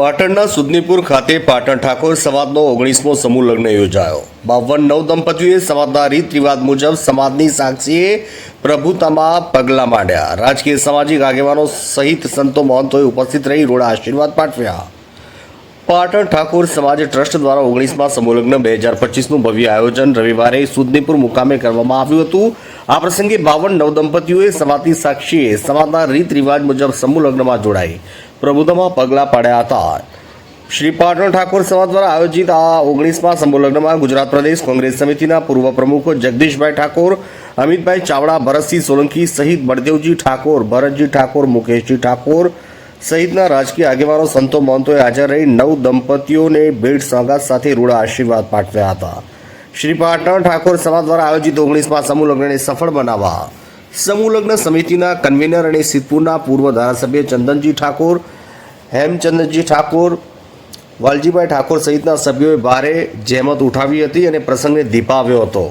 પાટણના સુદનીપુર ખાતે પાટણ ઠાકોર સમાજનો ઓગણીસમો સમૂહ લગ્ન યોજાયો. બાવન નવ દંપતીઓએ સમાજના રીત રિવાજ મુજબ સમાજની સાક્ષીએ પ્રભુતામાં પગલાં માંડ્યા. રાજકીય, સામાજિક આગેવાનો સહિત સંતો મહંતોએ ઉપસ્થિત રહી રોડા આશીર્વાદ પાઠવ્યા. પાટણ ઠાકોર સમાજ ટ્રસ્ટ દ્વારા ઓગણીસમાં સમુલગ્ન બે હજાર પચીસનું ભવ્ય આયોજન રવિવારે સુદનીપુર મુકામે કરવામાં આવ્યું હતું. આ પ્રસંગે બાવન નવદંપતિઓએ સમાતી સાક્ષીએ સમાજના રીત રિવાજ મુજબ સમૂહલગ્નમાં જોડાઈ. પ્રબુદ્ધમાં પગલાં પાડ્યા હતા. શ્રી પાટણ ઠાકોર સમાજ દ્વારા આયોજિત આ ઓગણીસમાં સમૂહલગ્નમાં ગુજરાત પ્રદેશ કોંગ્રેસ સમિતિના પૂર્વ પ્રમુખો જગદીશભાઈ ઠાકોર, અમિતભાઈ ચાવડા, ભરતસિંહ સોલંકી સહિત બળદેવજી ઠાકોર, ભરતજી ઠાકોર, મુકેશજી ઠાકોર સહિતના રાજકીય આગેવાનો, સંતો, મહંતોએ હાજર રહી નવ દંપતીઓને ભેટ સ્વાગત સાથે રૂડા આશીર્વાદ પાઠવ્યા હતા. શ્રી પાટણ ઠાકોર સમાજ દ્વારા આયોજિત ઓગણીસમાં સમૂહ લગ્નને સફળ બનાવવા, સમૂહ લગ્ન સમિતિના કન્વીનર અને સિદ્ધપુરના પૂર્વ ધારાસભ્ય ચંદનજી ઠાકોર હેમચંદ્રજી ઠાકોર, વાલજીભાઈ ઠાકોર સહિતના સભ્યોએ ભારે જહેમત ઉઠાવી હતી અને પ્રસંગને દીપાવ્યો હતો.